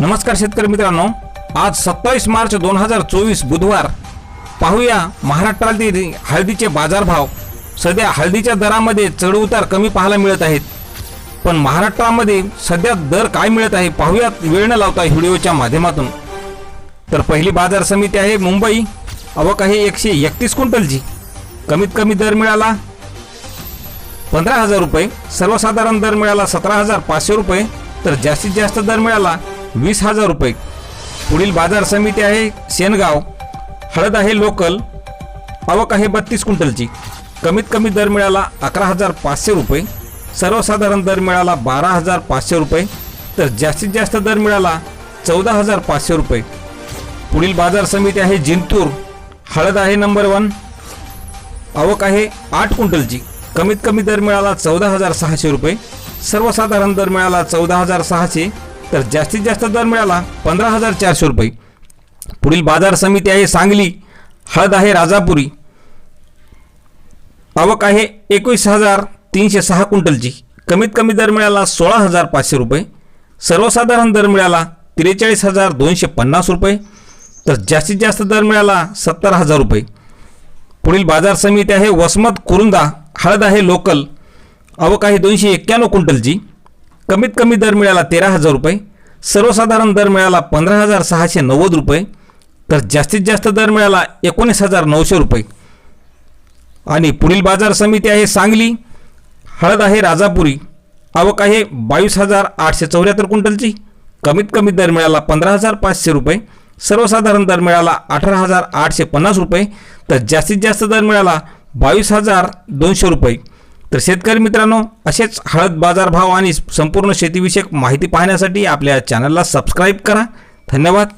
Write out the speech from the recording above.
नमस्कार शेतकरी मित्रांनो. आज सत्तावीस मार्च दोन हजार चोवीस बुधवार. पाहूया महाराष्ट्रातील हळदीचे बाजारभाव. सध्या हळदीच्या दरामध्ये चढउतार कमी पाहायला मिळत आहेत. पण महाराष्ट्रामध्ये सध्या दर काय मिळत आहे पाहूयात वेळ न लावता व्हिडिओच्या माध्यमातून. तर पहिली बाजार समिती आहे मुंबई. अवक आहे एकशे एकतीस क्विंटलची. कमीत कमी दर मिळाला पंधरा हजार रुपये. सर्वसाधारण दर मिळाला सतरा हजार पाचशे रुपये. तर जास्तीत जास्त दर मिळाला वीस हजार रुपये. पुढील बाजार समिती आहे शेनगाव. हळद आहे लोकल. आवक आहे बत्तीस क्विंटलची. कमीत कमी दर मिळाला अकरा हजार पाचशे रुपये. सर्वसाधारण दर मिळाला बारा हजार पाचशे रुपये. तर जास्तीत जास्त दर मिळाला चौदा हजार पाचशे रुपये. पुढील बाजार समिती आहे जिंतूर. हळद आहे नंबर वन. आवक आहे आठ क्विंटलची. कमीत कमी दर मिळाला चौदा हजार सहाशे रुपये. सर्वसाधारण दर मिळाला चौदा हजार सहाशे. तर जास्तीत जास्त दर मिळाला पंधरा हजार चारशे रुपये. पुढील बाजार समिती आहे सांगली हळद आहे राजापुरी आवक आहे एकवीस हजार तीनशे सहा क्विंटलची. कमीत कमी दर मिळाला सोळा हजार पाचशे रुपये. सर्वसाधारण दर मिळाला त्रेचाळीस हजार दोनशे पन्नास रुपये. तर जास्तीत जास्त दर मिळाला सत्तर हजार रुपये. पुढील बाजार समिती आहे वसमत कुरुंदा हळद आहे लोकल आवक आहे दोनशे एक्क्याण्णव क्विंटलची. कमीत कमी दर मिळाला तेरा हजार रुपये सर्वसाधारण दर मिळाला पंधरा हजार सहाशे नव्वद रुपये तर जास्तीत जास्त दर मिळाला एकोणीस हजार नऊशे रुपये. आणि पुढील बाजार समिती आहे सांगली हळद आहे राजापुरी आवक आहे बावीस हजार आठशे चौऱ्याहत्तर क्विंटलची. कमीत कमी दर मिळाला पंधरा हजार पाचशे रुपये सर्वसाधारण दर मिळाला अठरा हजार आठशे पन्नास रुपये तर जास्तीत जास्त दर मिळाला बावीस हजार दोनशे रुपये. तर शेतकरी मित्रांनो असेच हळद बाजारभाव आणि संपूर्ण शेतीविषयक माहिती पाहण्यासाठी आपल्या चॅनलला सबस्क्राईब करा. धन्यवाद.